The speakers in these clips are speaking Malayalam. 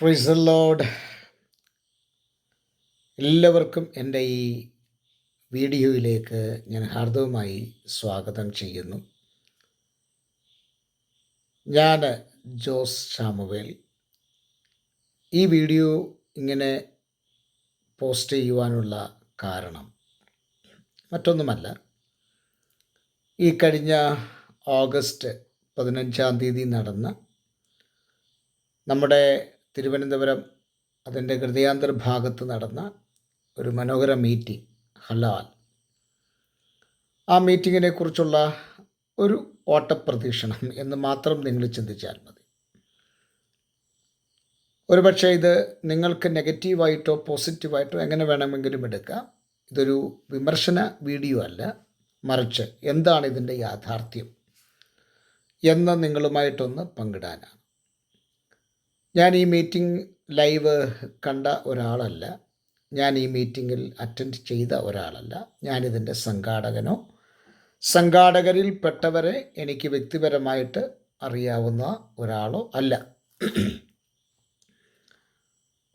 പ്രൈസ് ലോഡ് എല്ലാവർക്കും എന്റെ ഈ വീഡിയോയിലേക്ക് ഞാൻ ഹാർദവുമായി സ്വാഗതം ചെയ്യുന്നു. ഞാൻ ജോസ് ഷാമുവേൽ ഈ വീഡിയോ ഇങ്ങനെ പോസ്റ്റ് ചെയ്യുവാനുള്ള കാരണം മറ്റൊന്നുമല്ല. ഈ കഴിഞ്ഞ ഓഗസ്റ്റ് പതിനഞ്ചാം തീയതി നടന്ന നമ്മുടെ തിരുവനന്തപുരം അതിന്റെ ഹൃദയാന്തർ ഭാഗത്ത് നടന്ന ഒരു മനോഹര മീറ്റിംഗ് ഹലാൽ. ആ മീറ്റിങ്ങിനെ കുറിച്ചുള്ള ഒരു ഓട്ടപ്രതീക്ഷണം എന്ന് മാത്രം നിങ്ങൾ ചിന്തിച്ചാൽ മതി. ഒരുപക്ഷെ ഇത് നിങ്ങൾക്ക് നെഗറ്റീവായിട്ടോ പോസിറ്റീവായിട്ടോ എങ്ങനെ വേണമെങ്കിലും എടുക്കാം. ഇതൊരു വിമർശന വീഡിയോ അല്ല മറിച്ച് എന്താണ് ഇതിന്റെ യാഥാർത്ഥ്യം എന്ന് നിങ്ങളുമായിട്ടൊന്ന് പങ്കിടാനാണ്. ഞാൻ ഈ മീറ്റിംഗ് ലൈവ് കണ്ട ഒരാളല്ല. ഞാൻ ഈ മീറ്റിങ്ങിൽ അറ്റൻഡ് ചെയ്ത ഒരാളല്ല. ഞാനിതിന്റെ സംഘാടകനോ. സംഘാടകരിൽ പെട്ടവരെ എനിക്ക് വ്യക്തിപരമായിട്ട് അറിയാവുന്ന ഒരാളോ അല്ല.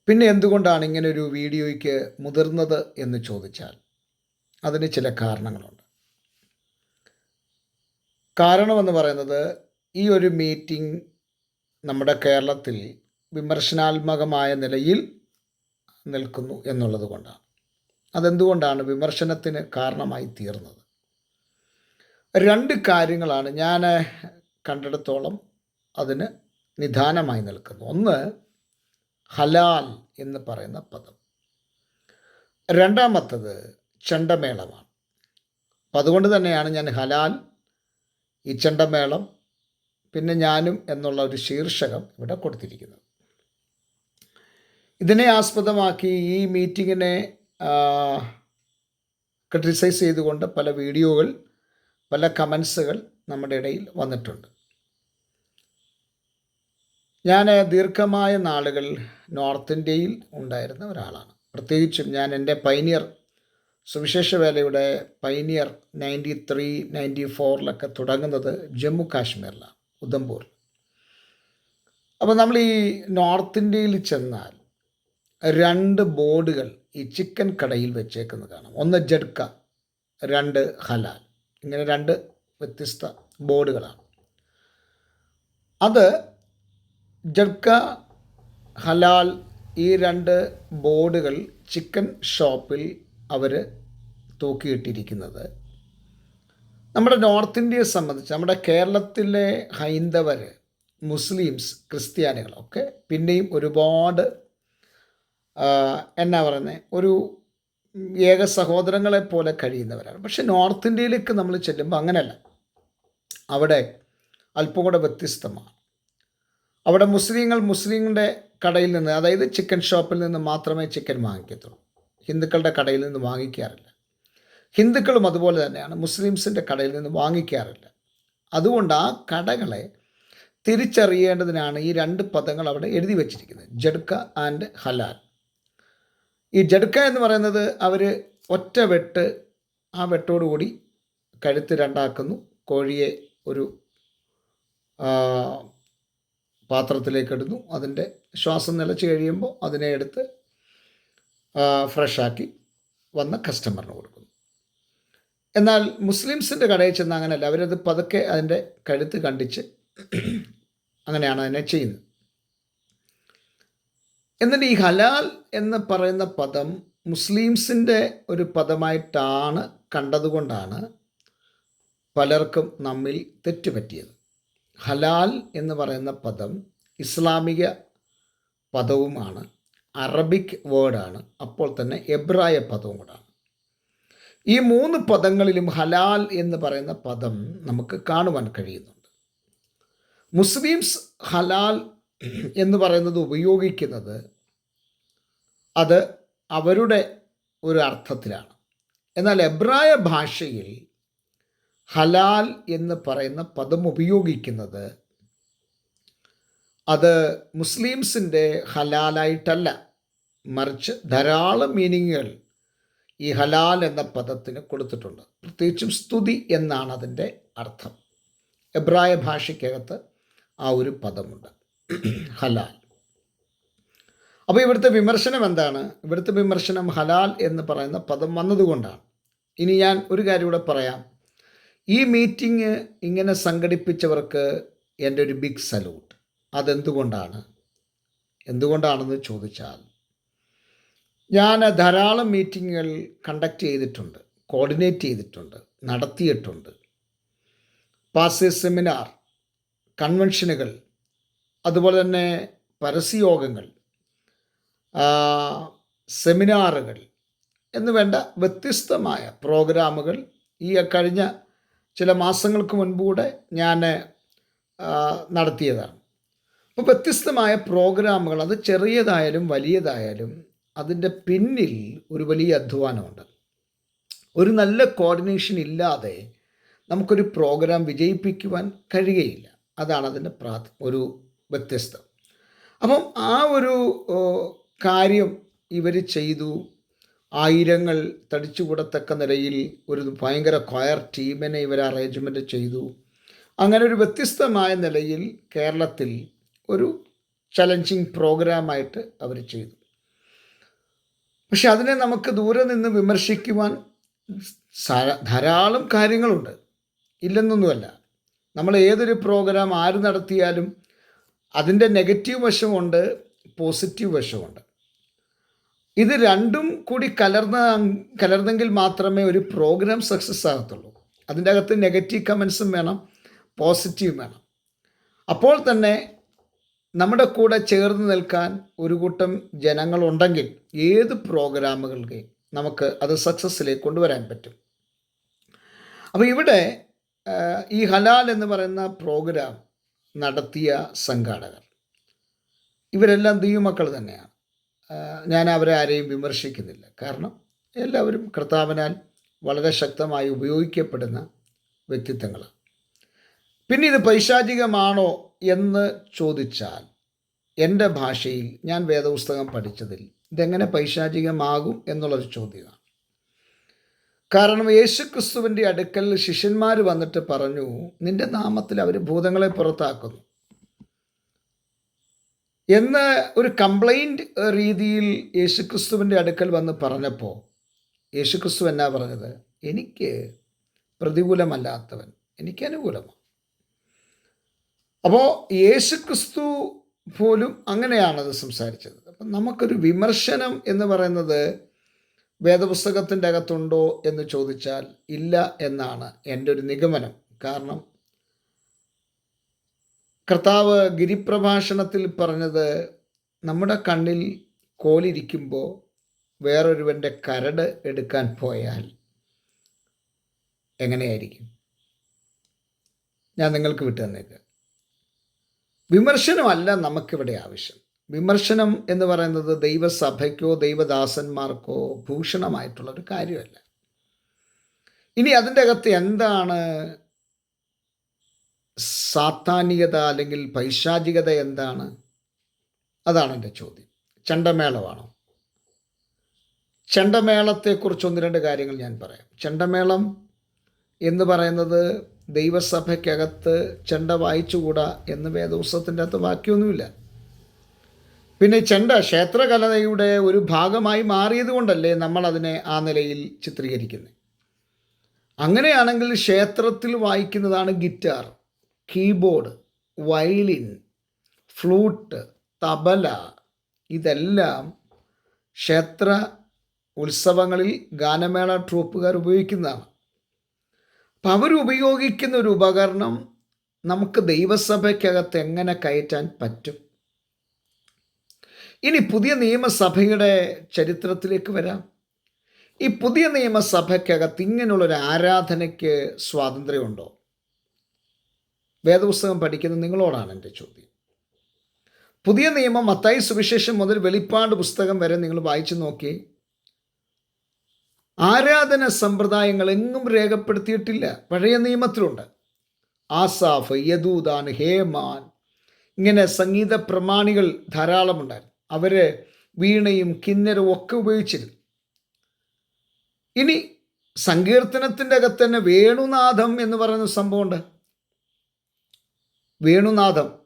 പിന്നെ എന്തുകൊണ്ടാണ് ഇങ്ങനെ ഒരു വീഡിയോയ്ക്ക് മുതിർന്നത് എന്ന് ചോദിച്ചാൽ അതിന് ചില കാരണങ്ങളുണ്ട്. കാരണമെന്ന് പറയുന്നത് ഈ ഒരു മീറ്റിംഗ് നമ്മുടെ കേരളത്തിൽ വിമർശനാത്മകമായ നിലയിൽ നിൽക്കുന്നു എന്നുള്ളത് കൊണ്ടാണ്. അതെന്തുകൊണ്ടാണ് വിമർശനത്തിന് കാരണമായി തീർന്നത്? രണ്ട് കാര്യങ്ങളാണ് ഞാൻ കണ്ടിടത്തോളം അതിന് നിദാനമായി നിൽക്കുന്നു. ഒന്ന് ഹലാൽ എന്ന് പറയുന്ന പദം. രണ്ടാമത്തത് ചെണ്ടമേളമാണ്. അപ്പം അതുകൊണ്ട് തന്നെയാണ് ഞാൻ ഹലാൽ ഈ ചണ്ടമേളം പിന്നെ ഞാനും എന്നുള്ള ഒരു ശീർഷകം ഇവിടെ കൊടുത്തിരിക്കുന്നത്. ഇതിനെ ആസ്പദമാക്കി ഈ മീറ്റിങ്ങിനെ ക്രിട്ടിസൈസ് ചെയ്തുകൊണ്ട് പല വീഡിയോകൾ പല കമൻസുകൾ നമ്മുടെ ഇടയിൽ വന്നിട്ടുണ്ട്. ഞാൻ ദീർഘമായ നാളുകൾ നോർത്ത് ഇന്ത്യയിൽ ഉണ്ടായിരുന്ന ഒരാളാണ്. പ്രത്യേകിച്ചും ഞാൻ എന്റെ പൈനിയർ സുവിശേഷ വേലയുടെ പൈനിയർ നയന്റി ത്രീ നയന്റി ഫോറിലൊക്കെ തുടങ്ങുന്നത് ജമ്മു കാശ്മീരിലാണ് ഉധംപൂർ അപ്പോൾ നമ്മൾ ഈ നോർത്ത് ഇന്ത്യയിൽ ചെന്നാൽ രണ്ട് ബോർഡുകൾ ഈ ചിക്കൻ കടയിൽ വെച്ചേക്കുന്നത് കാണാം. ഒന്ന് ജഡ്ക രണ്ട് ഹലാൽ. ഇങ്ങനെ രണ്ട് വ്യത്യസ്ത ബോർഡുകളാണ്. അത് ജഡ്ക ഹലാൽ ഈ രണ്ട് ബോർഡുകൾ ചിക്കൻ ഷോപ്പിൽ അവർ തൂക്കിയിട്ടിരിക്കുന്നത്. നമ്മുടെ നോർത്ത് ഇന്ത്യയെ സംബന്ധിച്ച് നമ്മുടെ കേരളത്തിലെ ഹൈന്ദവർ മുസ്ലിംസ് ക്രിസ്ത്യാനികളൊക്കെ പിന്നെയും ഒരുപാട് എന്നാ പറയുന്നത് ഒരു ഏക സഹോദരങ്ങളെ പോലെ കഴിയുന്നവരാണ്. പക്ഷെ നോർത്ത് ഇന്ത്യയിലേക്ക് നമ്മൾ ചെല്ലുമ്പോൾ അങ്ങനെയല്ല. അവിടെ അല്പം കൂടെ വ്യത്യസ്തമാണ്. അവിടെ മുസ്ലിങ്ങൾ മുസ്ലിങ്ങളുടെ കടയിൽ നിന്ന് അതായത് ചിക്കൻ ഷോപ്പിൽ നിന്ന് മാത്രമേ ചിക്കൻ വാങ്ങിക്കത്തുള്ളൂ. ഹിന്ദുക്കളുടെ കടയിൽ നിന്ന് വാങ്ങിക്കാറില്ല. ഹിന്ദുക്കളും അതുപോലെ തന്നെയാണ് മുസ്ലിംസിന്റെ കടയിൽ നിന്ന് വാങ്ങിക്കാറില്ല. അതുകൊണ്ട് ആ കടകളെ തിരിച്ചറിയേണ്ടതിനാണ് ഈ രണ്ട് പദങ്ങൾ അവിടെ എഴുതി വച്ചിരിക്കുന്നത്. ജഡ്ക ആൻഡ് ഹലാൽ. ഈ ജഡ്ക എന്ന് പറയുന്നത് അവർ ഒറ്റ വെട്ട് ആ വെട്ടോടുകൂടി കഴുത്ത് രണ്ടാക്കുന്നു. കോഴിയെ ഒരു പാത്രത്തിലേക്ക് ഇടുന്നു അതിന്റെ ശ്വാസം നിലച്ച് കഴിയുമ്പോൾ അതിനെ എടുത്ത് ഫ്രഷാക്കി വന്ന കസ്റ്റമറിന് കൊടുക്കുന്നു. എന്നാൽ മുസ്ലിംസിന്റെ കടയിൽ ചെന്ന് അങ്ങനെയല്ല. അവരത് പതുക്കെ അതിന്റെ കഴുത്ത് കണ്ടിച്ച് അങ്ങനെയാണ് അതിനെ ചെയ്യുന്നത്. എന്നിട്ട് ഈ ഹലാൽ എന്ന് പറയുന്ന പദം മുസ്ലിംസിന്റെ ഒരു പദമായിട്ടാണ് കണ്ടതുകൊണ്ടാണ് പലർക്കും നമ്മിൽ തെറ്റുപറ്റിയത്. ഹലാൽ എന്ന് പറയുന്ന പദം ഇസ്ലാമിക പദവുമാണ്. അറബിക് വേർഡാണ്. അപ്പോൾ തന്നെ എബ്രായ പദവും കൂടാണ്. ഈ മൂന്ന് പദങ്ങളിലും ഹലാൽ എന്ന് പറയുന്ന പദം നമുക്ക് കാണുവാൻ കഴിയുന്നുണ്ട്. മുസ്ലിംസ് ഹലാൽ എന്ന് പറയുന്നത് ഉപയോഗിക്കുന്നത് അത് അവരുടെ ഒരു അർത്ഥത്തിലാണ്. എന്നാൽ എബ്രായ ഭാഷയിൽ ഹലാൽ എന്ന് പറയുന്ന പദം ഉപയോഗിക്കുന്നത് അത് മുസ്ലിംസിന്റെ ഹലാലായിട്ടല്ല. മറിച്ച് ധാരാളം മീനിങ്ങുകൾ ഈ ഹലാൽ എന്ന പദത്തിന് കൊടുത്തിട്ടുണ്ട്. പ്രത്യേകിച്ചും സ്തുതി എന്നാണ് അതിന്റെ അർത്ഥം. എബ്രായ ഭാഷയ്ക്കകത്ത് ആ ഒരു പദമുണ്ട്. ഹലാൽ. അപ്പോൾ ഇവിടുത്തെ വിമർശനം എന്താണ്? ഇവിടുത്തെ വിമർശനം ഹലാൽ എന്ന് പറയുന്ന പദം വന്നതുകൊണ്ടാണ്. ഇനി ഞാൻ ഒരു കാര്യം കൂടെ പറയാം. ഈ മീറ്റിംഗ് ഇങ്ങനെ സംഘടിപ്പിച്ചവർക്ക് എന്റെ ഒരു ബിഗ് സല്യൂട്ട്. അതെന്തുകൊണ്ടാണ്? എന്തുകൊണ്ടാണെന്ന് ചോദിച്ചാൽ ഞാൻ ധാരാളം മീറ്റിങ്ങുകൾ കണ്ടക്ട് ചെയ്തിട്ടുണ്ട് കോർഡിനേറ്റ് ചെയ്തിട്ടുണ്ട് നടത്തിയിട്ടുണ്ട്. പാസ് സെമിനാർ കൺവെൻഷനുകൾ അതുപോലെ തന്നെ പരസ്യയോഗങ്ങൾ സെമിനാറുകൾ എന്നുവേണ്ട വ്യത്യസ്തമായ പ്രോഗ്രാമുകൾ. ഈ കഴിഞ്ഞ ചില മാസങ്ങൾക്ക് മുൻപൂടെ ഞാൻ നടത്തിയതാണ്. അപ്പോൾ വ്യത്യസ്തമായ പ്രോഗ്രാമുകൾ അത് ചെറിയതായാലും വലിയതായാലും അതിന്റെ പിന്നിൽ ഒരു വലിയ അധ്വാനമുണ്ട്. ഒരു നല്ല കോർഡിനേഷൻ ഇല്ലാതെ നമുക്കൊരു പ്രോഗ്രാം വിജയിപ്പിക്കുവാൻ കഴിയുകയില്ല. അതാണ് അതിന്റെ പ്രാ ഒരു വ്യത്യസ്തം. അപ്പം ആ ഒരു കാര്യം ഇവർ ചെയ്തു. ആയിരങ്ങൾ തടിച്ചുകൂടത്തക്ക നിലയിൽ ഒരു ഭയങ്കര ക്വയർ ടീമിനെ ഇവർ അറേഞ്ച്മെന്റ് ചെയ്തു. അങ്ങനെ ഒരു വ്യത്യസ്തമായ നിലയിൽ കേരളത്തിൽ ഒരു ചലഞ്ചിങ് പ്രോഗ്രാമായിട്ട് അവർ ചെയ്തു. പക്ഷെ അതിനെ നമുക്ക് ദൂരെ നിന്ന് വിമർശിക്കുവാൻ ധാരാളം കാര്യങ്ങളുണ്ട്. ഇല്ലെന്നൊന്നുമല്ല. നമ്മൾ ഏതൊരു പ്രോഗ്രാം ആര് നടത്തിയാലും അതിന്റെ നെഗറ്റീവ് വശമുണ്ട് പോസിറ്റീവ് വശമുണ്ട്. ഇത് രണ്ടും കൂടി കലർന്ന കലർന്നെങ്കിൽ മാത്രമേ ഒരു പ്രോഗ്രാം സക്സസ് ആകത്തുള്ളൂ. അതിന്റെ അകത്ത് നെഗറ്റീവ് കമൻസും വേണം പോസിറ്റീവ് വേണം. അപ്പോൾ തന്നെ നമ്മുടെ കൂടെ ചേർന്ന് നിൽക്കാൻ ഒരു കൂട്ടം ജനങ്ങളുണ്ടെങ്കിൽ ഏത് പ്രോഗ്രാമുകൾക്ക് നമുക്ക് അത് സക്സസ്സിലേക്ക് കൊണ്ടുവരാൻ പറ്റും? അപ്പോൾ ഇവിടെ ഈ ഹലാൽ എന്ന് പറയുന്ന പ്രോഗ്രാം നടത്തിയ സംഘാടകർ. ഇവരെല്ലാം ദൈവമക്കൾ തന്നെയാണ്. ഞാൻ അവരെ ആരെയും വിമർശിക്കുന്നില്ല. കാരണം എല്ലാവരും കർത്താവിനാൽ വളരെ ശക്തമായി ഉപയോഗിക്കപ്പെടുന്ന വ്യക്തിത്വങ്ങളാണ് പിന്നെ ഇത് പൈശാചികമാണോ എന്ന് ചോദിച്ചാൽ എന്റെ ഭാഷയിൽ ഞാൻ വേദപുസ്തകം പഠിച്ചതിൽ ഇതെങ്ങനെ പൈശാചികമാകും എന്നുള്ളൊരു ചോദ്യമാണ്. കാരണം യേശുക്രിസ്തുവിന്റെ അടുക്കൽ ശിഷ്യന്മാർ വന്നിട്ട് പറഞ്ഞു നിന്റെ നാമത്തിൽ അവർ ഭൂതങ്ങളെ പുറത്താക്കുന്നു. എന്ന് ഒരു കംപ്ലൈന്റ് രീതിയിൽ യേശുക്രിസ്തുവിന്റെ അടുക്കൽ വന്ന് പറഞ്ഞപ്പോൾ യേശുക്രിസ്തു എന്നാ പറഞ്ഞത്? എനിക്ക് പ്രതികൂലമല്ലാത്തവൻ എനിക്ക് അനുകൂലമാണ്. അപ്പോൾ യേശുക്രിസ്തു പോലും അങ്ങനെയാണത് സംസാരിച്ചത്. അപ്പം നമുക്കൊരു വിമർശനം എന്ന് പറയുന്നത് വേദപുസ്തകത്തിന്റെ അകത്തുണ്ടോ എന്ന് ചോദിച്ചാൽ ഇല്ല എന്നാണ് എന്റെ ഒരു നിഗമനം. കാരണം കർത്താവ് ഗിരിപ്രഭാഷണത്തിൽ പറഞ്ഞത് നമ്മുടെ കണ്ണിൽ കോലിരിക്കുമ്പോൾ വേറൊരുവന്റെ കരട് എടുക്കാൻ പോയാൽ എങ്ങനെയായിരിക്കും? ഞാൻ നിങ്ങൾക്ക് വിട്ടു തന്നേക്ക്. വിമർശനമല്ല നമുക്കിവിടെ ആവശ്യം. വിമർശനം എന്ന് പറയുന്നത് ദൈവസഭയ്ക്കോ ദൈവദാസന്മാർക്കോ ഭൂഷണമായിട്ടുള്ളൊരു കാര്യമല്ല. ഇനി അതിന്റെ അകത്ത് എന്താണ് സാത്താനികത അല്ലെങ്കിൽ പൈശാചികത എന്താണ്? അതാണ് എന്റെ ചോദ്യം. ചെണ്ടമേളമാണോ? ചെണ്ടമേളത്തെക്കുറിച്ച് ഒന്ന് രണ്ട് കാര്യങ്ങൾ ഞാൻ പറയാം. ചെണ്ടമേളം എന്ന് പറയുന്നത് ദൈവസഭയ്ക്കകത്ത് ചെണ്ട വായിച്ചുകൂടാ എന്ന് വേദപുസ്തകത്തിന്റെ അകത്ത് വാക്യൊന്നുമില്ല പിന്നെ ചെണ്ട ക്ഷേത്രകലയുടെ ഒരു ഭാഗമായി മാറിയത് കൊണ്ടല്ലേ നമ്മൾ അതിനെ ആ നിലയിൽ ചിത്രീകരിക്കുന്നത്? അങ്ങനെയാണെങ്കിൽ ക്ഷേത്രത്തിൽ വായിക്കുന്നതാണ് guitar. Keyboard violin flute tabla ഇതെല്ലാം ക്ഷേത്ര ഉത്സവങ്ങളിൽ ഗാനമേള ട്രൂപ്പുകാർ ഉപയോഗിക്കുന്നതാണ്. അപ്പം അവരുപയോഗിക്കുന്ന ഒരു ഉപകരണം നമുക്ക് ദൈവസഭയ്ക്കകത്ത് എങ്ങനെ കയറ്റാൻ പറ്റും? ഇനി പുതിയ നിയമസഭയുടെ ചരിത്രത്തിലേക്ക് വരാം. ഈ പുതിയ നിയമസഭയ്ക്കകത്ത് ഇങ്ങനെയുള്ളൊരു ആരാധനയ്ക്ക് സ്വാതന്ത്ര്യമുണ്ടോ? വേദപുസ്തകം പഠിക്കുന്ന നിങ്ങളോടാണ് എന്റെ ചോദ്യം. പുതിയ നിയമം മത്തായി സുവിശേഷം മുതൽ വെളിപ്പാട് പുസ്തകം വരെ നിങ്ങൾ വായിച്ചു നോക്കി. ആരാധന സമ്പ്രദായങ്ങൾ എങ്ങും രേഖപ്പെടുത്തിയിട്ടില്ല. പഴയ നിയമത്തിലുണ്ട്. ആസാഫ് യദൂദാൻ ഹേമാൻ ഇങ്ങനെ സംഗീത പ്രമാണികൾ ധാരാളമുണ്ടായിരുന്നു അവർ വീണയും കിന്നരും ഒക്കെ ഉപയോഗിച്ചിരുന്നു. ഇനി സങ്കീർത്തനത്തിന്റെ അകത്ത് തന്നെ വേണുനാഥം എന്ന് പറയുന്ന സംഭവമുണ്ട്. വേണുനാഥം.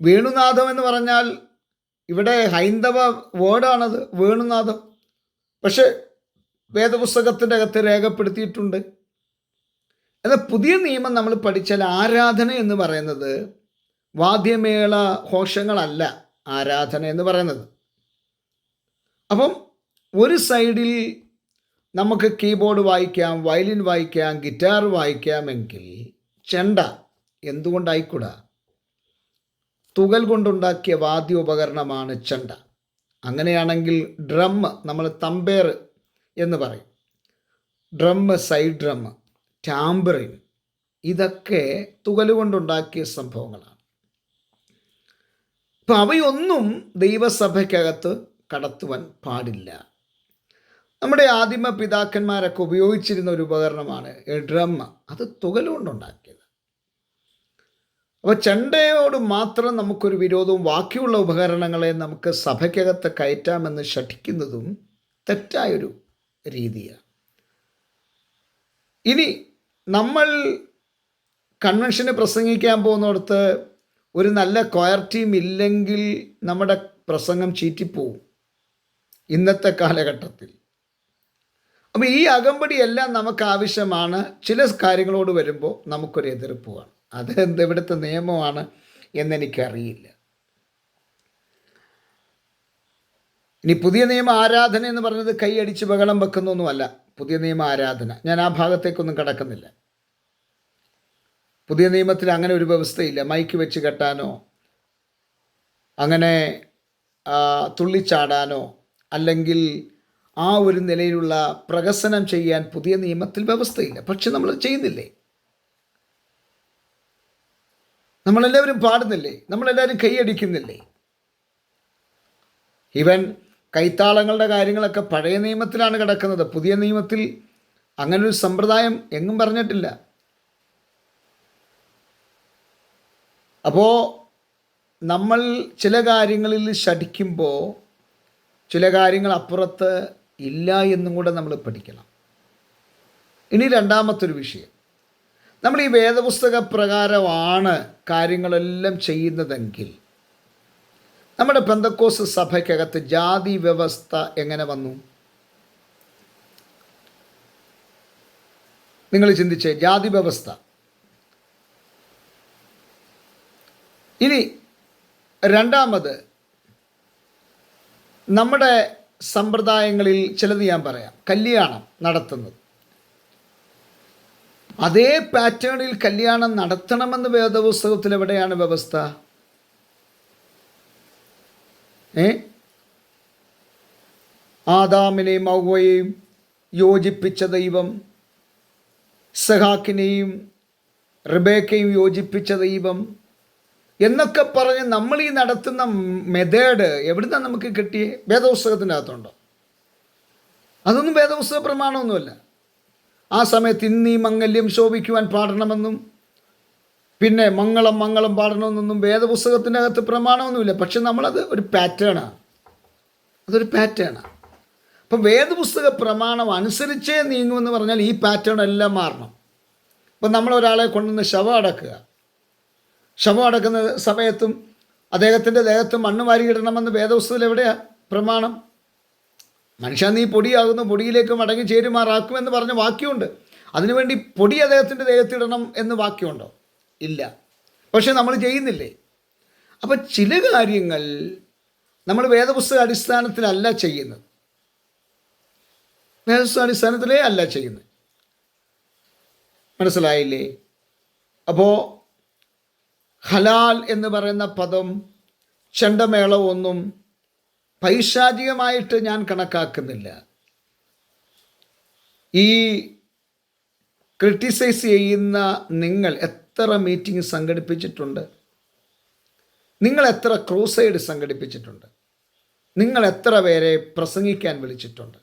വേണുനാഥം എന്ന് പറഞ്ഞാൽ ഇവിടെ ഹൈന്ദവ വേർഡാണത് വേണുനാഥം. പക്ഷെ വേദപുസ്തകത്തിന്റെ അകത്ത് രേഖപ്പെടുത്തിയിട്ടുണ്ട്. എന്നാൽ പുതിയ നിയമം നമ്മൾ പഠിച്ചാൽ ആരാധന എന്ന് പറയുന്നത് വാദ്യമേള ഘോഷങ്ങളല്ല ആരാധന എന്ന് പറയുന്നത്. അപ്പം ഒരു സൈഡിൽ നമുക്ക് കീബോർഡ് വായിക്കാം വയലിൻ വായിക്കാം ഗിറ്റാർ വായിക്കാമെങ്കിൽ ചെണ്ട എന്തുകൊണ്ടായിക്കൂടാ? തുകൽ കൊണ്ടുണ്ടാക്കിയ വാദ്യോപകരണമാണ് ചെണ്ട. അങ്ങനെയാണെങ്കിൽ ഡ്രം നമ്മൾ തമ്പേർ എന്ന് പറയും. ഡ്രം സൈഡ് ഡ്രം ടാമ്പറിൻ ഇതൊക്കെ തുകൽ കൊണ്ടുണ്ടാക്കിയ സംഭവങ്ങളാണ്. അപ്പം അവയൊന്നും ദൈവസഭയ്ക്കകത്ത് കടത്തുവാൻ പാടില്ല. നമ്മുടെ ആദിമ പിതാക്കന്മാരൊക്കെ ഉപയോഗിച്ചിരുന്ന ഒരു ഉപകരണമാണ് ഡ്രം. അത് തുകൽ കൊണ്ടുണ്ടാക്കിയത്. അപ്പോൾ ചെണ്ടയോട് മാത്രം നമുക്കൊരു വിരോധവും ബാക്കിയുള്ള ഉപകരണങ്ങളെ നമുക്ക് സഭയ്ക്കകത്ത് കയറ്റാമെന്ന് ശഠിക്കുന്നതും തെറ്റായൊരു രീതിയാണ്. ഇനി നമ്മൾ കൺവെൻഷന് പ്രസംഗിക്കാൻ പോകുന്നിടത്ത് ഒരു നല്ല ക്വയർ ടീം ഇല്ലെങ്കിൽ നമ്മുടെ പ്രസംഗം ചീറ്റിപ്പോവും ഇന്നത്തെ കാലഘട്ടത്തിൽ. അപ്പോൾ ഈ അകമ്പടിയെല്ലാം നമുക്ക് ആവശ്യമാണ്. ചില കാര്യങ്ങളോട് വരുമ്പോൾ നമുക്കൊരു എതിർപ്പുമാണ് അത് എന്ത് ഇവിടുത്തെ നിയമമാണ് എന്നെനിക്കറിയില്ല. ഇനി പുതിയ നിയമ ആരാധന എന്ന് പറയുന്നത് കൈയടിച്ച് ബഹളം വെക്കുന്നൊന്നുമല്ല. പുതിയ നിയമ ആരാധന. ഞാൻ ആ ഭാഗത്തേക്കൊന്നും കടക്കുന്നില്ല. പുതിയ നിയമത്തിൽ അങ്ങനെ ഒരു വ്യവസ്ഥയില്ല. മൈക്ക് വെച്ച് കെട്ടാനോ അങ്ങനെ തുള്ളിച്ചാടാനോ അല്ലെങ്കിൽ ആ ഒരു നിലയിലുള്ള പ്രഹസനം ചെയ്യാൻ പുതിയ നിയമത്തിൽ വ്യവസ്ഥയില്ല. പക്ഷെ നമ്മൾ ചെയ്യുന്നില്ലേ? നമ്മളെല്ലാവരും പാടുന്നില്ലേ? നമ്മളെല്ലാവരും കൈയടിക്കുന്നില്ലേ? ഇവൻ കൈത്താളങ്ങളുടെ കാര്യങ്ങളൊക്കെ പഴയ നിയമത്തിലാണ് കിടക്കുന്നത്. പുതിയ നിയമത്തിൽ അങ്ങനൊരു സമ്പ്രദായം എങ്ങും പറഞ്ഞിട്ടില്ല. അപ്പോൾ നമ്മൾ ചില കാര്യങ്ങളിൽ ശഠിക്കുമ്പോൾ ചില കാര്യങ്ങൾ അപ്പുറത്ത് ഇല്ല എന്നും കൂടെ നമ്മൾ പഠിക്കണം. ഇനി രണ്ടാമത്തൊരു വിഷയം. നമ്മൾ ഈ വേദപുസ്തക പ്രകാരമാണ് കാര്യങ്ങളെല്ലാം ചെയ്യുന്നതെങ്കിൽ നമ്മുടെ പെന്തക്കോസ് സഭയ്ക്കകത്ത് ജാതി വ്യവസ്ഥ എങ്ങനെ വന്നു? നിങ്ങൾ ചിന്തിച്ചേ ജാതി വ്യവസ്ഥ. ഇനി രണ്ടാമത് നമ്മുടെ സമ്പ്രദായങ്ങളിൽ ചിലത് ഞാൻ പറയാം. കല്യാണം നടത്തുന്നത്. അതേ പാറ്റേണിൽ കല്യാണം നടത്തണമെന്ന് വേദപുസ്തകത്തിൽ എവിടെയാണ് വ്യവസ്ഥ? ഏ? ആദാമിനെയും ഔവയെയും യോജിപ്പിച്ച ദൈവം സഹാക്കിനെയും റിബേക്കയും യോജിപ്പിച്ച ദൈവം എന്നൊക്കെ പറഞ്ഞ് നമ്മൾ ഈ നടത്തുന്ന മെതേഡ് എവിടുന്നാണ് നമുക്ക് കിട്ടിയേ? വേദപുസ്തകത്തിന്റെ അകത്തുണ്ടോ അതൊന്നും വേദപുസ്തക പ്രമാണമൊന്നുമല്ല. ആ സമയത്ത് ഇന്നീ മംഗല്യം ശോഭിക്കുവാൻ പാടണമെന്നും പിന്നെ മംഗളം മംഗളം പാടണമെന്നൊന്നും വേദപുസ്തകത്തിന്റെ അകത്ത് പ്രമാണമൊന്നുമില്ല. പക്ഷെ നമ്മളത് ഒരു പാറ്റേണാണ് അതൊരു പാറ്റേണാണ് അപ്പം വേദപുസ്തക പ്രമാണം അനുസരിച്ചേ നീങ്ങുമെന്ന് പറഞ്ഞാൽ ഈ പാറ്റേൺ എല്ലാം മാറണം. ഇപ്പം നമ്മളൊരാളെ കൊണ്ടുവന്ന് ശവം അടക്കുക. ശവം അടക്കുന്ന സമയത്തും അദ്ദേഹത്തിന്റെ ദേഹത്ത് മണ്ണ് വാരിയിടണമെന്ന് വേദപുസ്തകത്തിൽ എവിടെയാണ് പ്രമാണം? മനുഷ്യ നീ പൊടിയാകുന്നു പൊടിയിലേക്ക് മടങ്ങി ചേരുമാറാക്കുമെന്ന് പറഞ്ഞ വാക്യമുണ്ട്. അതിനുവേണ്ടി പൊടി അദ്ദേഹത്തിന്റെ ദേഹത്തിടണം എന്ന് വാക്യമുണ്ടോ? ഇല്ല. പക്ഷെ നമ്മൾ ചെയ്യുന്നില്ലേ? അപ്പം ചില കാര്യങ്ങൾ നമ്മൾ വേദപുസ്തക അടിസ്ഥാനത്തിലല്ല ചെയ്യുന്നത്. വേദപുസ്തക അടിസ്ഥാനത്തിലേ അല്ല ചെയ്യുന്നത്. മനസ്സിലായില്ലേ? അപ്പോൾ ഹലാൽ എന്ന് പറയുന്ന പദം ചെണ്ടമേളമൊന്നും പൈശാചികമായിട്ട് ഞാൻ കണക്കാക്കുന്നില്ല. ഈ ക്രിട്ടിസൈസ് ചെയ്യുന്ന നിങ്ങൾ എത്ര മീറ്റിംഗ് സംഘടിപ്പിച്ചിട്ടുണ്ട്? നിങ്ങൾ എത്ര ക്രൂസൈഡ് സംഘടിപ്പിച്ചിട്ടുണ്ട്? നിങ്ങൾ എത്ര പേരെ പ്രസംഗിക്കാൻ വിളിച്ചിട്ടുണ്ട്?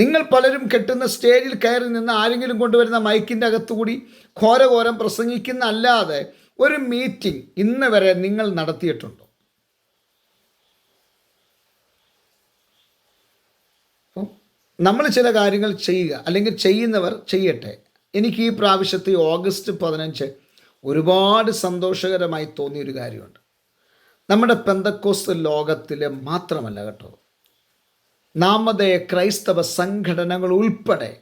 നിങ്ങൾ പലരും കെട്ടുന്ന സ്റ്റേജിൽ കയറി നിന്ന് ആരെങ്കിലും കൊണ്ടുവരുന്ന മൈക്കിന്റെ അകത്തുകൂടി ഘോരഘോരം പ്രസംഗിക്കുന്ന അല്ലാതെ ഒരു മീറ്റിംഗ് ഇന്ന് വരെ നിങ്ങൾ നടത്തിയിട്ടുണ്ടോ അപ്പം നമ്മൾ ചില കാര്യങ്ങൾ ചെയ്യുക അല്ലെങ്കിൽ ചെയ്യുന്നവർ ചെയ്യട്ടെ. എനിക്ക് ഈ പ്രാവശ്യത്തെ ഓഗസ്റ്റ് പതിനഞ്ച് ഒരുപാട് സന്തോഷകരമായി തോന്നിയൊരു കാര്യമുണ്ട്. നമ്മുടെ പെന്തക്കോസ് ലോകത്തിൽ മാത്രമല്ല കേട്ടോ. നാമതേ ക്രൈസ്തവ സംഘടനകൾ ഉൾപ്പെടെ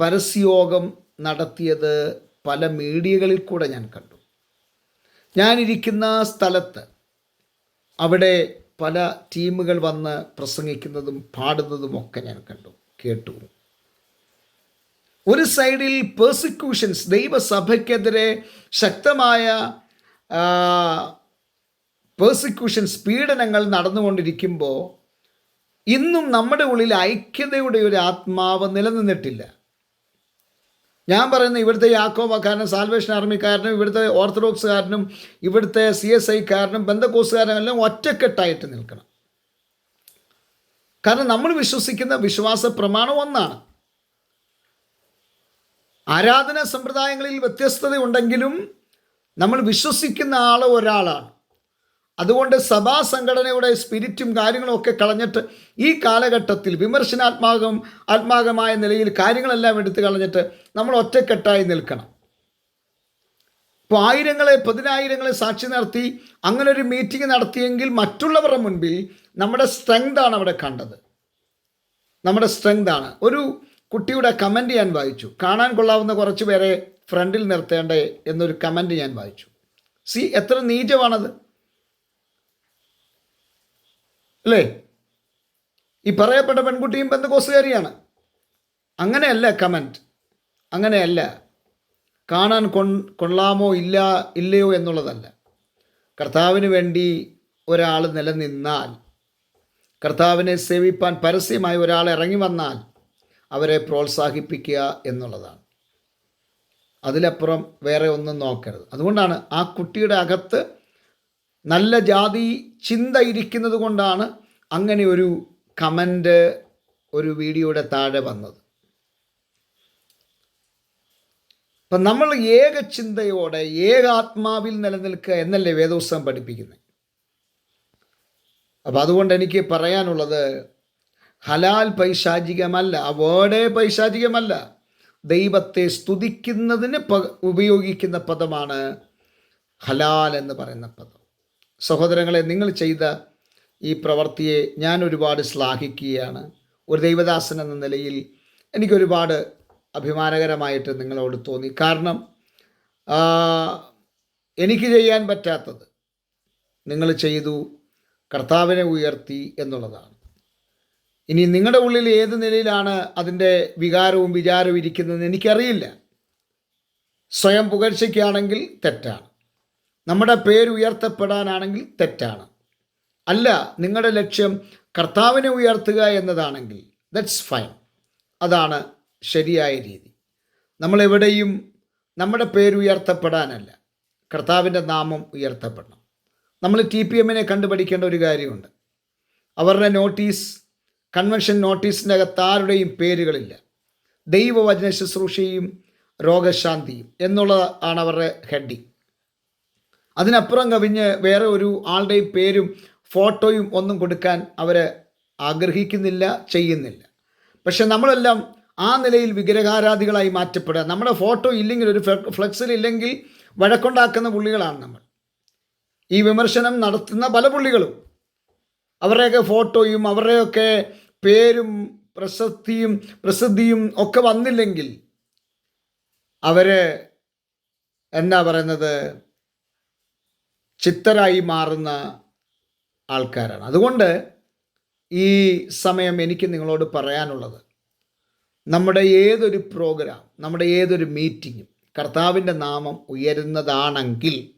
പരസ്യോഗം നടത്തിയത് പല മീഡിയകളിൽ കൂടെ ഞാൻ കണ്ടു. ഞാനിരിക്കുന്ന സ്ഥലത്ത് അവിടെ പല ടീമുകൾ വന്ന് പ്രസംഗിക്കുന്നതും പാടുന്നതും ഒക്കെ ഞാൻ കണ്ടു കേട്ടു. ഒരു സൈഡിൽ പേഴ്സിക്യൂഷൻസ് ദൈവസഭയ്ക്കെതിരെ ശക്തമായ പേഴ്സിക്യൂഷൻസ് പീഡനങ്ങൾ നടന്നുകൊണ്ടിരിക്കുമ്പോൾ ഇന്നും നമ്മുടെ ഉള്ളിൽ ഐക്യതയുടെ ഒരു ആത്മാവ് നിലനിന്നിട്ടില്ല. ഞാൻ പറയുന്ന ഇവിടുത്തെ യാക്കോബക്കാരനും സാൽവേഷൻ ആർമിക്കാരനും ഇവിടുത്തെ ഓർത്തഡോക്സുകാരനും ഇവിടുത്തെ സി എസ് ഐക്കാരനും ബന്ധക്കോസുകാരനും എല്ലാം ഒറ്റക്കെട്ടായിട്ട് നിൽക്കണം. കാരണം നമ്മൾ വിശ്വസിക്കുന്ന വിശ്വാസ പ്രമാണം ഒന്നാണ്. ആരാധന സമ്പ്രദായങ്ങളിൽ വ്യത്യസ്തത ഉണ്ടെങ്കിലും നമ്മൾ വിശ്വസിക്കുന്ന ആൾ ഒരാളാണ്. അതുകൊണ്ട് സഭാ സംഘടനയുടെ സ്പിരിറ്റും കാര്യങ്ങളും ഒക്കെ കളഞ്ഞിട്ട് ഈ കാലഘട്ടത്തിൽ വിമർശനാത്മാകം ആത്മാകമായ നിലയിൽ കാര്യങ്ങളെല്ലാം എടുത്തു കളഞ്ഞിട്ട് നമ്മൾ ഒറ്റക്കെട്ടായി നിൽക്കണം. ഇപ്പോൾ ആയിരങ്ങളെ പതിനായിരങ്ങളെ സാക്ഷി നിർത്തി അങ്ങനെ ഒരു മീറ്റിംഗ് നടത്തിയെങ്കിൽ മറ്റുള്ളവരുടെ മുൻപിൽ നമ്മുടെ സ്ട്രെങ്ത് ആണ് അവിടെ കണ്ടത്. നമ്മുടെ സ്ട്രെങ്ത് ആണ്. ഒരു കുട്ടിയുടെ കമന്റ് ഞാൻ വായിച്ചു. കാണാൻ കൊള്ളാവുന്ന കുറച്ച് പേരെ ഫ്രണ്ടിൽ നിർത്തേണ്ടേ എന്നൊരു കമന്റ് ഞാൻ വായിച്ചു. സി എത്ര നീചമാണത്? അല്ലേ? ഈ പറയപ്പെട്ട പെൺകുട്ടിയും ബന്ധുക്കോസുകാരിയാണ്. അങ്ങനെയല്ല കമന്റ് അങ്ങനെയല്ല. കാണാൻ കൊൺ കൊള്ളാമോ ഇല്ല ഇല്ലയോ എന്നുള്ളതല്ല. കർത്താവിന് വേണ്ടി ഒരാൾ നിലനിന്നാൽ കർത്താവിനെ സേവിപ്പാൻ പരസ്യമായി ഒരാൾ ഇറങ്ങി വന്നാൽ അവരെ പ്രോത്സാഹിപ്പിക്കുക എന്നുള്ളതാണ്. അതിലപ്പുറം വേറെ ഒന്നും നോക്കരുത്. അതുകൊണ്ടാണ് ആ കുട്ടിയുടെ അകത്ത് നല്ല ജാതി ചിന്ത ഇരിക്കുന്നത് കൊണ്ടാണ് അങ്ങനെ ഒരു കമന്റ് ഒരു വീഡിയോയുടെ താഴെ വന്നത്. അപ്പം നമ്മൾ ഏക ചിന്തയോടെ ഏകാത്മാവിൽ നിലനിൽക്കുക എന്നല്ലേ വേദോത്സവം പഠിപ്പിക്കുന്നത്. അപ്പം അതുകൊണ്ട് എനിക്ക് പറയാനുള്ളത് ഹലാൽ പൈശാചികമല്ല ആ വേർഡേ പൈശാചികമല്ല. ദൈവത്തെ സ്തുതിക്കുന്നതിന് ഉപയോഗിക്കുന്ന പദമാണ് ഹലാൽ എന്ന് പറയുന്ന പദം. സഹോദരങ്ങളെ നിങ്ങൾ ചെയ്ത ഈ പ്രവൃത്തിയെ ഞാൻ ഒരുപാട് ശ്ലാഘിക്കുകയാണ്. ഒരു ദൈവദാസൻ എന്ന നിലയിൽ എനിക്കൊരുപാട് അഭിമാനകരമായിട്ട് നിങ്ങളോട് തോന്നി. കാരണം എനിക്ക് ചെയ്യാൻ പറ്റാത്തത് നിങ്ങൾ ചെയ്തു കർത്താവിനെ ഉയർത്തി എന്നുള്ളതാണ്. ഇനി നിങ്ങളുടെ ഉള്ളിൽ ഏത് നിലയിലാണ് അതിന്റെ വികാരവും വിചാരവും ഇരിക്കുന്നതെന്ന് എനിക്കറിയില്ല. സ്വയം പുകഴ്ചയ്ക്കാണെങ്കിൽ തെറ്റാണ്. നമ്മുടെ പേര് ഉയർത്തപ്പെടാനാണെങ്കിൽ തെറ്റാണ്. അല്ല നിങ്ങളുടെ ലക്ഷ്യം കർത്താവിനെ ഉയർത്തുക എന്നതാണെങ്കിൽ ദറ്റ്സ് ഫൈൻ അതാണ് ശരിയായ രീതി. നമ്മളെവിടെയും നമ്മുടെ പേര് ഉയർത്തപ്പെടാനല്ല കർത്താവിന്റെ നാമം ഉയർത്തപ്പെടണം. നമ്മൾ ടി പി എമ്മിനെ കണ്ടുപഠിക്കേണ്ട ഒരു കാര്യമുണ്ട്. അവരുടെ നോട്ടീസ് കൺവെൻഷൻ നോട്ടീസിന്റെ അകത്ത് ആരുടെയും പേരുകളില്ല. ദൈവവചന ശുശ്രൂഷയും രോഗശാന്തിയും എന്നുള്ളതാണ് അവരുടെ ഹെഡിങ് അതിനപ്പുറം കവിഞ്ഞ് വേറെ ഒരു ആളുടെയും പേരും ഫോട്ടോയും ഒന്നും കൊടുക്കാൻ അവർ ആഗ്രഹിക്കുന്നില്ല ചെയ്യുന്നില്ല. പക്ഷെ നമ്മളെല്ലാം ആ നിലയിൽ വിഗ്രഹാരാധികളായി മാറ്റപ്പെടുക. നമ്മുടെ ഫോട്ടോ ഇല്ലെങ്കിൽ ഒരു ഫ്ലെക്സിൽ ഇല്ലെങ്കിൽ വഴക്കുണ്ടാക്കുന്ന പുള്ളികളാണ് നമ്മൾ. ഈ വിമർശനം നടത്തുന്ന പല പുള്ളികളും. അവരുടെയൊക്കെ ഫോട്ടോയും അവരുടെയൊക്കെ പേരും പ്രശസ്തിയും പ്രസിദ്ധിയും ഒക്കെ വന്നില്ലെങ്കിൽ അവർ എന്താ പറയുന്നത്? ചിത്തരായി മാറുന്ന ആൾക്കാരാണ്. അതുകൊണ്ട് ഈ സമയം എനിക്ക് നിങ്ങളോട് പറയാനുള്ളത് നമ്മുടെ ഏതൊരു പ്രോഗ്രാം നമ്മുടെ ഏതൊരു മീറ്റിങ്ങും കർത്താവിന്റെ നാമം ഉയരുന്നതാണെങ്കിൽ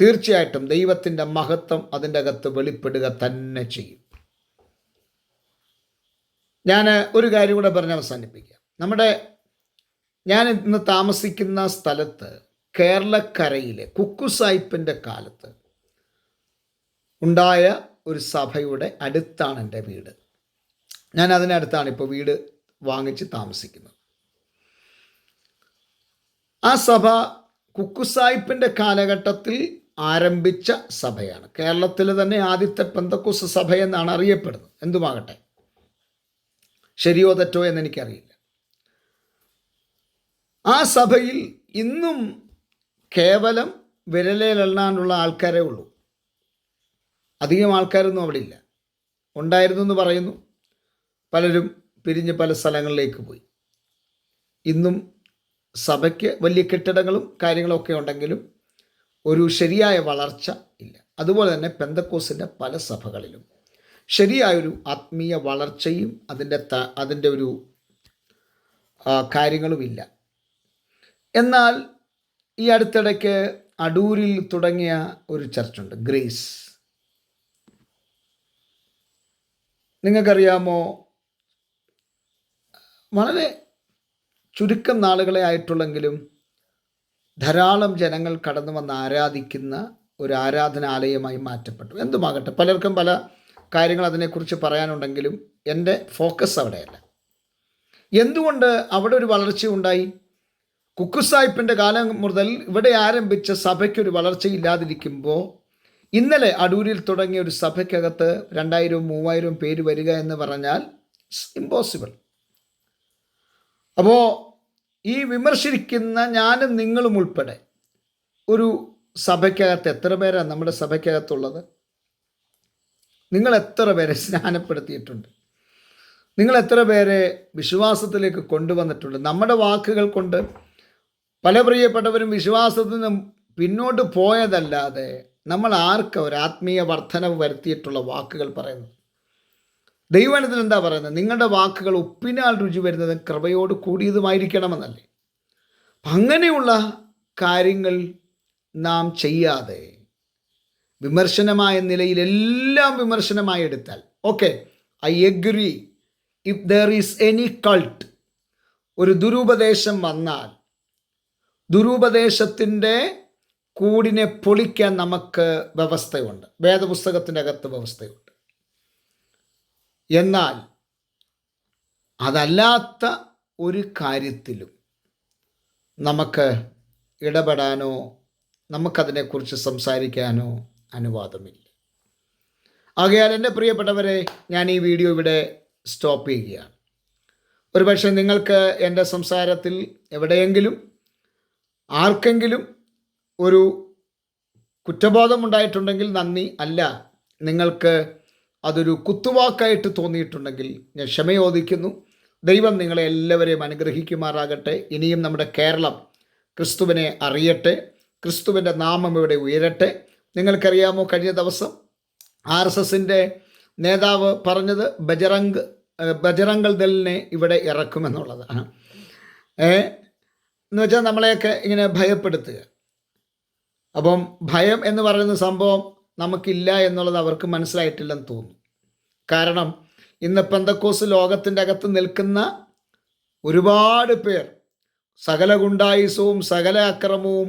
തീർച്ചയായിട്ടും ദൈവത്തിന്റെ മഹത്വം അതിന്റെ അകത്ത് വെളിപ്പെടുക തന്നെ ചെയ്യും. ഞാൻ ഒരു കാര്യം കൂടെ പറഞ്ഞ് അവസാനിപ്പിക്കാം. നമ്മുടെ ഞാൻ ഇന്ന് താമസിക്കുന്ന സ്ഥലത്ത് കേരളക്കരയിലെ കുക്കുസായിപ്പിന്റെ കാലത്ത് ഉണ്ടായ ഒരു സഭയുടെ അടുത്താണ് എന്റെ വീട്. ഞാൻ അതിനടുത്താണ് ഇപ്പോൾ വീട് വാങ്ങിച്ച് താമസിക്കുന്നത്. ആ സഭ കുക്കുസായിപ്പിന്റെ കാലഘട്ടത്തിൽ ആരംഭിച്ച സഭയാണ്. കേരളത്തിലെ തന്നെ ആദ്യത്തെ പെന്തക്കുസ് സഭ എന്നാണ് അറിയപ്പെടുന്നത്. എന്തുമാകട്ടെ? ശരിയോ തെറ്റോ എന്നെനിക്കറിയില്ല ആ സഭയിൽ ഇന്നും കേവലം വിരലിലെണ്ണാനുള്ള ആൾക്കാരേ ഉള്ളൂ. അധികം ആൾക്കാരൊന്നും അവിടെ ഇല്ല ഉണ്ടായിരുന്നു എന്ന് പറയുന്നു. പലരും പിരിഞ്ഞ് പല സ്ഥലങ്ങളിലേക്ക് പോയി. ഇന്നും സഭയ്ക്ക് വലിയ കെട്ടിടങ്ങളും കാര്യങ്ങളൊക്കെ ഉണ്ടെങ്കിലും ഒരു ശരിയായ വളർച്ച ഇല്ല. അതുപോലെ തന്നെ പെന്തക്കോസിന്റെ പല സഭകളിലും ശരിയായൊരു ആത്മീയ വളർച്ചയും അതിന്റെ ത അതിന്റെ ഒരു കാര്യങ്ങളുമില്ല എന്നാൽ ഈ അടുത്തിടയ്ക്ക് അടൂരിൽ തുടങ്ങിയ ഒരു ചർച്ചുണ്ട് ഗ്രേസ്. നിങ്ങൾക്കറിയാമോ വളരെ ചുരുക്കം നാളുകളെ ആയിട്ടുള്ളെങ്കിലും ധാരാളം ജനങ്ങൾ കടന്നു വന്ന് ആരാധിക്കുന്ന ഒരു ആരാധനാലയമായി മാറ്റപ്പെട്ടു. എന്തുമാകട്ടെ പലർക്കും പല കാര്യങ്ങൾ അതിനെക്കുറിച്ച് പറയാനുണ്ടെങ്കിലും എന്റെ ഫോക്കസ് അവിടെയല്ല. എന്തുകൊണ്ട് അവിടെ ഒരു വളർച്ച ഉണ്ടായി കുക്കുസാഹിബിന്റെ കാലം മുതൽ ഇവിടെ ആരംഭിച്ച സഭയ്ക്കൊരു വളർച്ചയില്ലാതിരിക്കുമ്പോൾ ഇന്നലെ അടൂരിൽ തുടങ്ങിയ ഒരു സഭയ്ക്കകത്ത് രണ്ടായിരവും മൂവായിരവും പേര് വരിക എന്ന് പറഞ്ഞാൽ ഇമ്പോസിബിൾ അപ്പോൾ ഈ വിമർശിക്കുന്ന ഞാനും നിങ്ങളും ഉൾപ്പെടെ ഒരു സഭയ്ക്കകത്ത് എത്ര പേരാണ് നമ്മുടെ സഭയ്ക്കകത്തുള്ളത്? നിങ്ങൾ എത്ര പേരെ സ്നാനപ്പെടുത്തിയിട്ടുണ്ട്? നിങ്ങൾ എത്ര പേരെ വിശ്വാസത്തിലേക്ക് കൊണ്ടുവന്നിട്ടുണ്ട്? നമ്മുടെ വാക്കുകൾ കൊണ്ട് പല പ്രിയപ്പെട്ടവരും വിശ്വാസത്തിൽ നിന്നും പിന്നോട്ട് പോയതല്ലാതെ നമ്മൾ ആർക്ക് ഒരു ആത്മീയ വർധനവ് വരുത്തിയിട്ടുള്ള വാക്കുകൾ പറയുന്നു? ദൈവനത്തിൽ എന്താ പറയുന്നത്? നിങ്ങളുടെ വാക്കുകൾ ഉപ്പിനാൽ രുചി വരുന്നതും കൃപയോട് കൂടിയതുമായിരിക്കണമെന്നല്ലേ? അങ്ങനെയുള്ള കാര്യങ്ങൾ നാം ചെയ്യാതെ വിമർശനമായ നിലയിൽ എല്ലാം വിമർശനമായി എടുത്താൽ okay I agree if there is any cult ഒരു ദുരുപദേശം വന്നാൽ ദുരുപദേശത്തിന്റെ കൂടിനെ പൊളിക്കാൻ നമുക്ക് വ്യവസ്ഥയുണ്ട്. വേദപുസ്തകത്തിന്റെ അകത്ത് വ്യവസ്ഥയുണ്ട്. എന്നാൽ അതല്ലാത്ത ഒരു കാര്യത്തിലും നമുക്ക് ഇടപെടാനോ നമുക്കതിനെക്കുറിച്ച് സംസാരിക്കാനോ അനുവാദമില്ല. ആകയാൽ എന്റെ പ്രിയപ്പെട്ടവരെ ഞാൻ ഈ വീഡിയോ ഇവിടെ സ്റ്റോപ്പ് ചെയ്യുകയാണ്. ഒരുപക്ഷെ നിങ്ങൾക്ക് എന്റെ സംസാരത്തിൽ എവിടെയെങ്കിലും ആർക്കെങ്കിലും ഒരു കുറ്റബോധം ഉണ്ടായിട്ടുണ്ടെങ്കിൽ നന്ദി. അല്ല നിങ്ങൾക്ക് അതൊരു കുത്തുവാക്കായിട്ട് തോന്നിയിട്ടുണ്ടെങ്കിൽ ഞാൻ ക്ഷമയോദിക്കുന്നു. ദൈവം നിങ്ങളെ എല്ലാവരെയും അനുഗ്രഹിക്കുമാറാകട്ടെ. ഇനിയും നമ്മുടെ കേരളം ക്രിസ്തുവിനെ അറിയട്ടെ. ക്രിസ്തുവിന്റെ നാമം ഇവിടെ ഉയരട്ടെ. നിങ്ങൾക്കറിയാമോ കഴിഞ്ഞ ദിവസം ആർ എസ് എസിന്റെ നേതാവ് പറഞ്ഞത് ബജറംഗ് ബജറംഗൽ ദലിനെ ഇവിടെ ഇറക്കുമെന്നുള്ളതാണ്. എന്ന് വെച്ചാൽ നമ്മളെയൊക്കെ ഇങ്ങനെ ഭയപ്പെടുത്തുക. അപ്പം ഭയം എന്ന് പറയുന്ന സംഭവം നമുക്കില്ല എന്നുള്ളത് അവർക്ക് മനസ്സിലായിട്ടില്ലെന്ന് തോന്നുന്നു കാരണം ഇന്ന് പെന്തക്കോസ് ലോകത്തിന്റെ അകത്ത് നിൽക്കുന്ന ഒരുപാട് പേർ സകല ഗുണ്ടായുസവും സകല അക്രമവും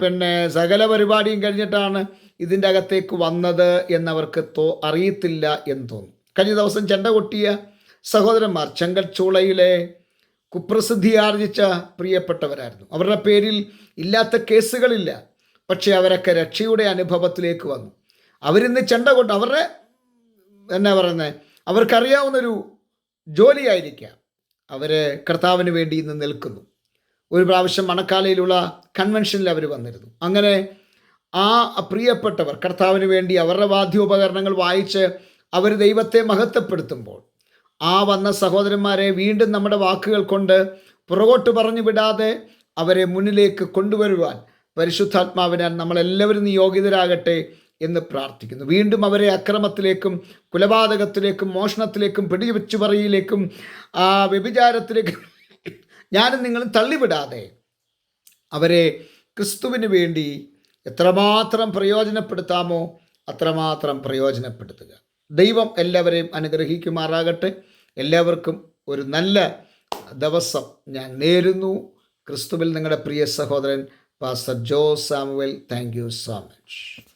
പിന്നെ സകല പരിപാടിയും കഴിഞ്ഞിട്ടാണ് ഇതിന്റെ അകത്തേക്ക് വന്നത് എന്നവർക്ക് തോ അറിയത്തില്ല എന്ന് തോന്നുന്നു കഴിഞ്ഞ ദിവസം ചെണ്ട കൊട്ടിയ സഹോദരന്മാർ ചെങ്കൽച്ചൂളയിലെ കുപ്രസിദ്ധി ആർജിച്ച പ്രിയപ്പെട്ടവരായിരുന്നു. അവരുടെ പേരിൽ ഇല്ലാത്ത കേസുകളില്ല. പക്ഷേ അവരൊക്കെ രക്ഷയുടെ അനുഭവത്തിലേക്ക് വന്നു. അവരിന്ന് ചെണ്ട കൊണ്ട് അവരുടെ എന്നാ പറയുന്നത് അവർക്കറിയാവുന്നൊരു ജോലിയായിരിക്കാം. അവർ കർത്താവിന് വേണ്ടി ഇന്ന് നിൽക്കുന്നു. ഒരു പ്രാവശ്യം മണക്കാലയിലുള്ള കൺവെൻഷനിൽ അവർ വന്നിരുന്നു. അങ്ങനെ ആ പ്രിയപ്പെട്ടവർ കർത്താവിന് വേണ്ടി അവരുടെ വാദ്യോപകരണങ്ങൾ വായിച്ച് അവർ ദൈവത്തെ മഹത്വപ്പെടുത്തുമ്പോൾ ആ വന്ന സഹോദരന്മാരെ വീണ്ടും നമ്മുടെ വാക്കുകൾ കൊണ്ട് പുറകോട്ട് പറഞ്ഞു വിടാതെ അവരെ മുന്നിലേക്ക് കൊണ്ടുവരുവാൻ പരിശുദ്ധാത്മാവിനാൽ നമ്മളെല്ലാവരും യോഗ്യതരാകട്ടെ എന്ന് പ്രാർത്ഥിക്കുന്നു. വീണ്ടും അവരെ അക്രമത്തിലേക്കും കുലപാതകത്തിലേക്കും മോഷണത്തിലേക്കും പിടിവെച്ചു പറയിലേക്കും ആ വ്യഭിചാരത്തിലേക്കും ഞാനും നിങ്ങളും തള്ളിവിടാതെ അവരെ ക്രിസ്തുവിന് വേണ്ടി എത്രമാത്രം പ്രയോജനപ്പെടുത്താമോ അത്രമാത്രം പ്രയോജനപ്പെടുത്തുക. ദൈവം എല്ലാവരെയും അനുഗ്രഹിക്കുമാറാകട്ടെ. എല്ലാവർക്കും ഒരു നല്ല ദിവസം ഞാൻ നേരുന്നു. ക്രിസ്തുവിൽ നിങ്ങളുടെ പ്രിയ സഹോദരൻ pastor Joe Samuel thank you so much